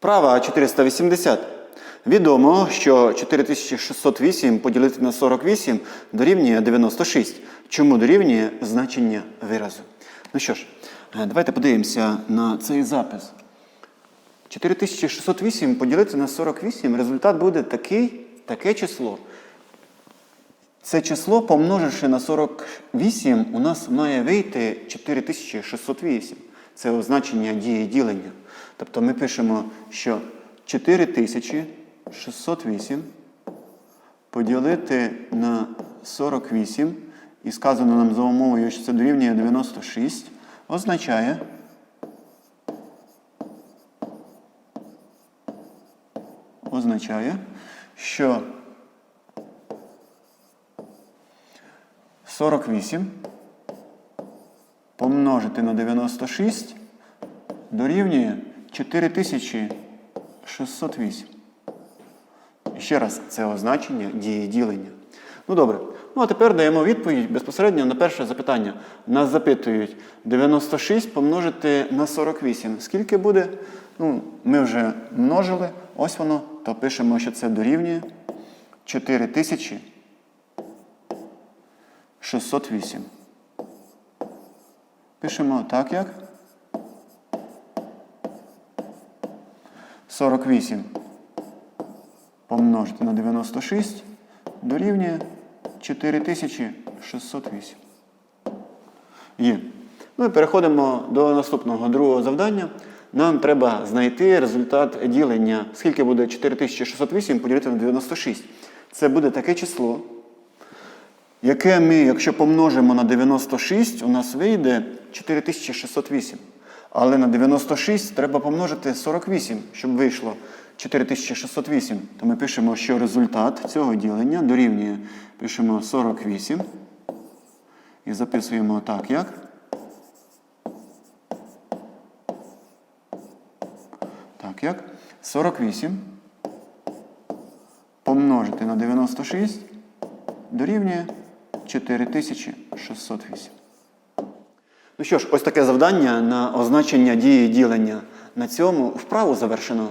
Вправа 480. Відомо, що 4608 поділити на 48 дорівнює 96. Чому дорівнює значення виразу? Ну що ж, е, давайте подивимося на цей запис. 4608 поділити на 48, результат буде такий, таке число. Це число, помноживши на 48, у нас має вийти 4608. Це означення дії ділення. Тобто ми пишемо, що 4608 поділити на 48, і сказано нам за умовою, що це дорівнює 96, означає, означає, що 48 помножити на 96 дорівнює 4608. Ще раз, це означення дії ділення. Ну добре. Ну а тепер даємо відповідь безпосередньо на перше запитання. Нас запитують 96 помножити на 48. Скільки буде? Ну, ми вже множили, ось воно, то пишемо, що це дорівнює 4608. Пишемо так як. 48 помножити на 96 дорівнює 4608. Є. Ну і переходимо до наступного другого завдання. Нам треба знайти результат ділення. Скільки буде 4608 поділити на 96? Це буде таке число, яке ми, якщо помножимо на 96, у нас вийде 4608. Але на 96 треба помножити 48, щоб вийшло 4608. То ми пишемо, що результат цього ділення дорівнює. Пишемо 48. І записуємо так, як. Так, як? 48 помножити на 96 дорівнює 4608. Ну що ж, ось таке завдання на означення дії ділення. На цьому вправу завершено.